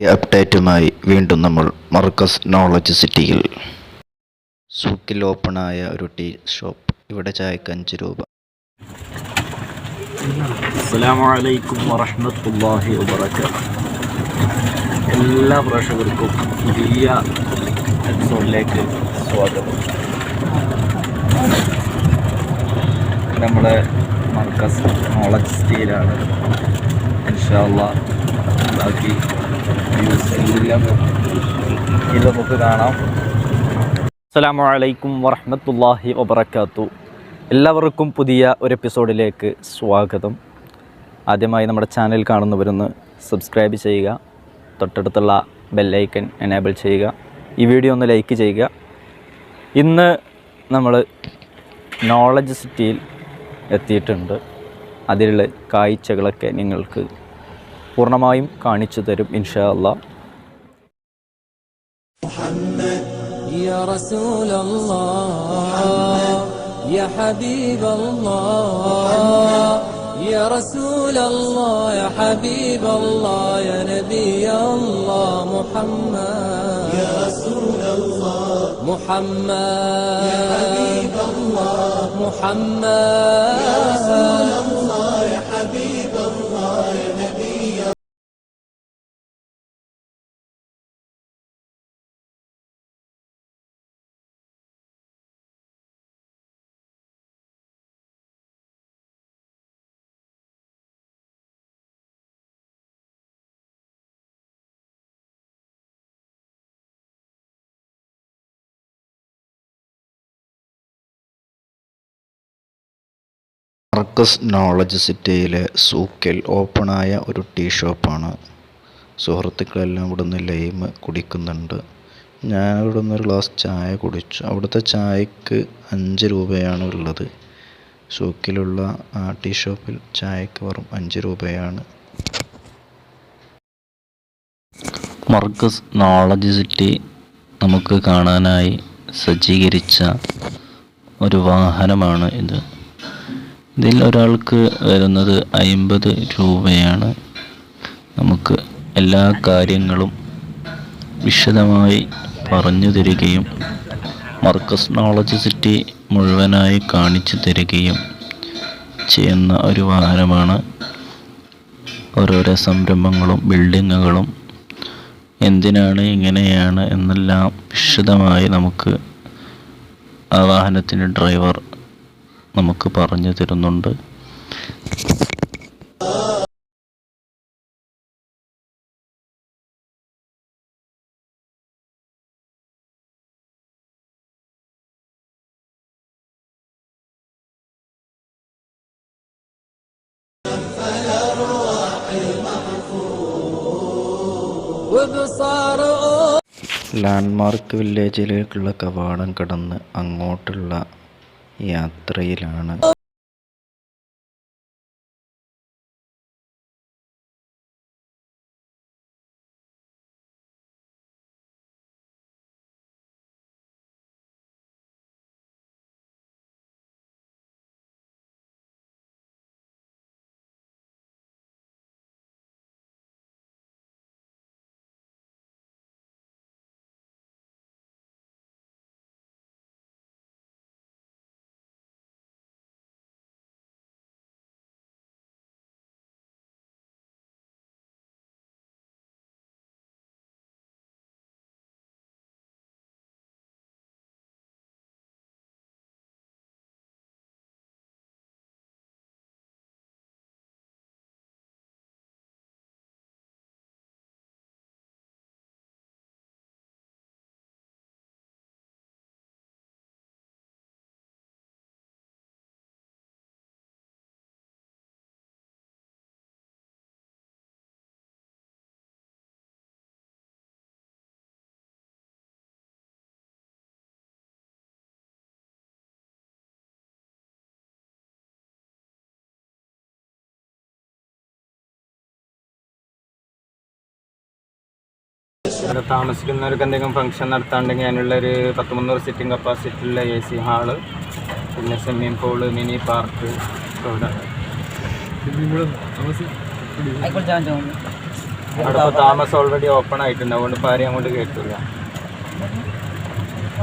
അപ്ഡേറ്റുമായി വീണ്ടും നമ്മൾ മർക്കസ് നോളജ് സിറ്റിയിൽ സൂക്കിൽ ഓപ്പണായ ഒരു ടീ ഷോപ്പ് ഇവിടെ ചായക്ക് അഞ്ച് രൂപ. അസ്സലാമു അലൈക്കും വറഹ്മത്തുള്ളാഹി വബറകാതുഹു. എല്ലാ പ്രേക്ഷകർക്കും പുതിയ എപ്പിസോഡിലേക്ക് സ്വാഗതം. നമ്മുടെ മർക്കസ് നോളജ് സ്റ്റീലാണ് ഇൻഷാല്ല ബാക്കി ഇത് നമുക്ക് കാണാം അസ്സലാമു അലൈക്കും വറഹ്മത്തുള്ളാഹി വബർക്കാത്തു എല്ലാവർക്കും പുതിയ ഒരു എപ്പിസോഡിലേക്ക് സ്വാഗതം. ആദ്യമായി നമ്മുടെ ചാനൽ കാണുന്നവരൊന്ന് സബ്സ്ക്രൈബ് ചെയ്യുക തൊട്ടടുത്തുള്ള ബെല്ലൈക്കൻ എനേബിൾ ചെയ്യുക ഈ വീഡിയോ ഒന്ന് ലൈക്ക് ചെയ്യുക. ഇന്ന് നമ്മൾ നോളജ് സിറ്റിയിൽ എത്തിയിട്ടുണ്ട്. അതിലുള്ള കാഴ്ചകളൊക്കെ നിങ്ങൾക്ക് പൂർണ്ണമായും കാണിച്ചു തരും ഇൻഷാ അള്ളാ يا رسول الله يا حبيب الله يا رسول الله يا حبيب الله يا نبي الله محمد يا رسول الله محمد يا حبيب الله محمد يا رسول الله يا حبيب മർക്കസ് നോളജ് സിറ്റിയിലെ സൂക്കിൽ ഓപ്പണായ ഒരു ടീ ഷോപ്പാണ്. സുഹൃത്തുക്കളെല്ലാം ഇവിടുന്ന് ലൈമ് കുടിക്കുന്നുണ്ട്. ഞാൻ ഇവിടെ നിന്ന് ഒരു ഗ്ലാസ് ചായ കുടിച്ചു. അവിടുത്തെ ചായക്ക് അഞ്ച് രൂപയാണ് ഉള്ളത്. സൂക്കിലുള്ള ആ ടീ ഷോപ്പിൽ ചായക്ക് വെറും അഞ്ച് രൂപയാണ്. മർക്കസ് നോളജ് സിറ്റി നമുക്ക് കാണാനായി സജ്ജീകരിച്ച ഒരു വാഹനമാണ് ഇത്. ഇതിൽ ഒരാൾക്ക് വരുന്നത് അയിമ്പത് രൂപയാണ്. നമുക്ക് എല്ലാ കാര്യങ്ങളും വിശദമായി പറഞ്ഞു തരികയും മർക്കസ് നോളജ് സിറ്റി മുഴുവനായി കാണിച്ചു തരികയും ചെയ്യുന്ന ഒരു വാഹനമാണ്. ഓരോരോ സംരംഭങ്ങളും ബിൽഡിങ്ങുകളും എന്തിനാണ് എങ്ങനെയാണ് എന്നെല്ലാം വിശദമായി നമുക്ക് ആ വാഹനത്തിന്റെ ഡ്രൈവർ നമുക്ക് പറഞ്ഞു തരുന്നുണ്ട്. ലാൻഡ്മാർക്ക് വില്ലേജിലേക്കുള്ള കവാടം കടന്ന് അങ്ങോട്ടുള്ള യാത്രയിലാണ്. ഇവിടെ താമസിക്കുന്നവർക്ക് എന്തെങ്കിലും ഫംഗ്ഷൻ നടത്താണ്ടെങ്കിൽ അതിനുള്ളൊരു പത്ത് മുന്നൂറ് സിറ്റിംഗ് കപ്പാസിറ്റി ഉള്ള എ സി ഹാൾ പിന്നെ സ്വിമ്മിംഗ് പൂൾ മിനി പാർക്ക് ഇവിടെ. അവിടെ ഇപ്പോൾ താമസം ഓൾറെഡി ഓപ്പൺ ആയിട്ടുണ്ട്. അതുകൊണ്ട് ഇപ്പോൾ ആരെയും അങ്ങോട്ട് കേട്ടില്ല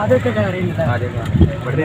അതൊക്കെ അറിയില്ല ആദ്യം ഇവിടെ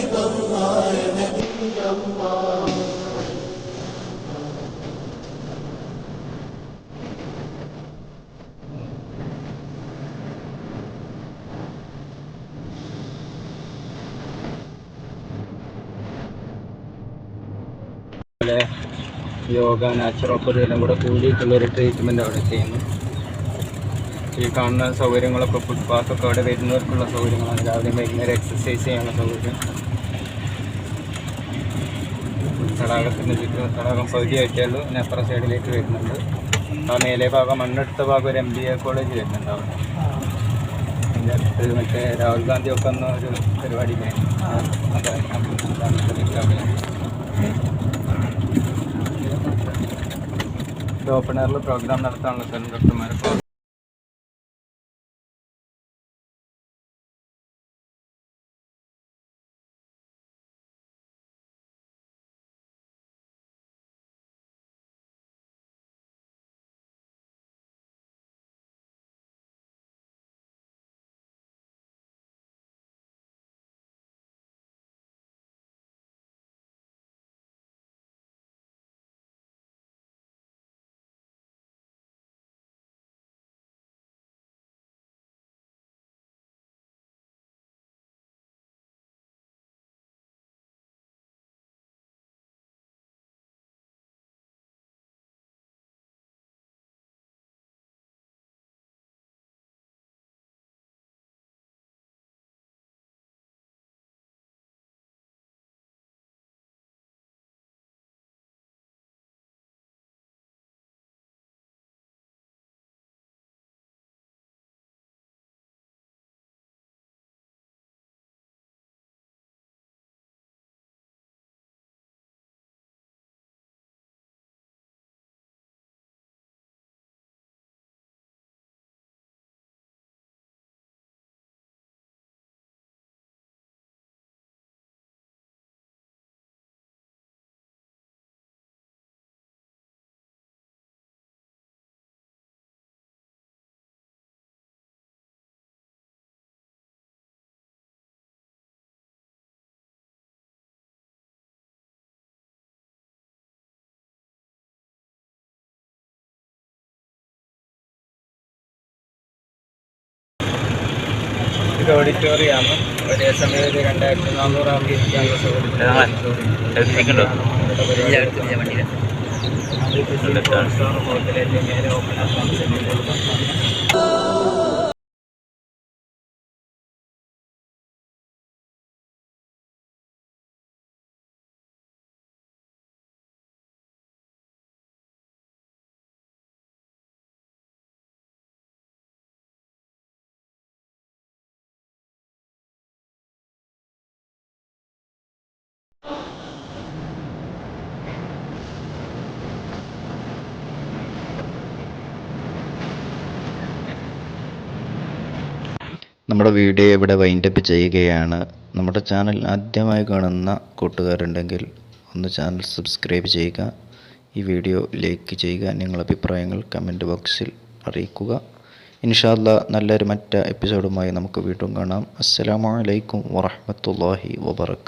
യോഗ നാച്ചുറോപ്പതി എല്ലാം കൂടെ കൂടിയിട്ടുള്ളൊരു ട്രീറ്റ്മെന്റ് അവിടെ ചെയ്യുന്നു. ഈ കാണുന്ന സൗകര്യങ്ങളൊക്കെ ഫുട്പാത്തൊക്കെ അവിടെ വരുന്നവർക്കുള്ള സൗകര്യങ്ങളാണ്. രാവിലെ വൈകുന്നേരം എക്സസൈസ് ചെയ്യാനുള്ള സൗകര്യം. തടാകത്തിന്റെ ചുറ്റും തടാകം പകുതിയായിട്ടുള്ളൂ പിന്നെ അപ്പുറം സൈഡിലേക്ക് വരുന്നുണ്ട് ആ മേലെ ഭാഗം മണ്ണെടുത്ത ഭാഗം ഒരു എം ബി എ കോളേജ് വരുന്നുണ്ട് അവിടെ. അതിന്റെ അടുത്ത് മറ്റേ രാഹുൽ ഗാന്ധി ഒക്കെ വന്ന ഒരു പരിപാടി ഓപ്പൺ ఓపెనర్లు ప్రోగ్రాం నడతాను కనుక మేరకు ഇത് ഓഡിറ്റോറിയമാണ് ഒരേ സമയം ഒരു രണ്ടായിരത്തി നാനൂറ് ആൾക്ക് ഇരിക്കാനുള്ള സൗകര്യം. ഹോട്ടലിന്റെ മേലെ ഓപ്പൺ നമ്മുടെ വീഡിയോ ഇവിടെ വൈൻഡപ്പ് ചെയ്യുകയാണ്. നമ്മുടെ ചാനൽ ആദ്യമായി കാണുന്ന കൂട്ടുകാരുണ്ടെങ്കിൽ ഒന്ന് ചാനൽ സബ്സ്ക്രൈബ് ചെയ്യുക. ഈ വീഡിയോ ലൈക്ക് ചെയ്യുക. നിങ്ങളുടെ അഭിപ്രായങ്ങൾ കമന്റ് ബോക്സിൽ അറിയിക്കുക. ഇൻഷാല്ല നല്ലൊരു മറ്റ് എപ്പിസോഡുമായി നമുക്ക് വീണ്ടും കാണാം. അസ്സലാമു അലൈക്കും വറഹ്മത്തുള്ളാഹി വബറകാതുഹു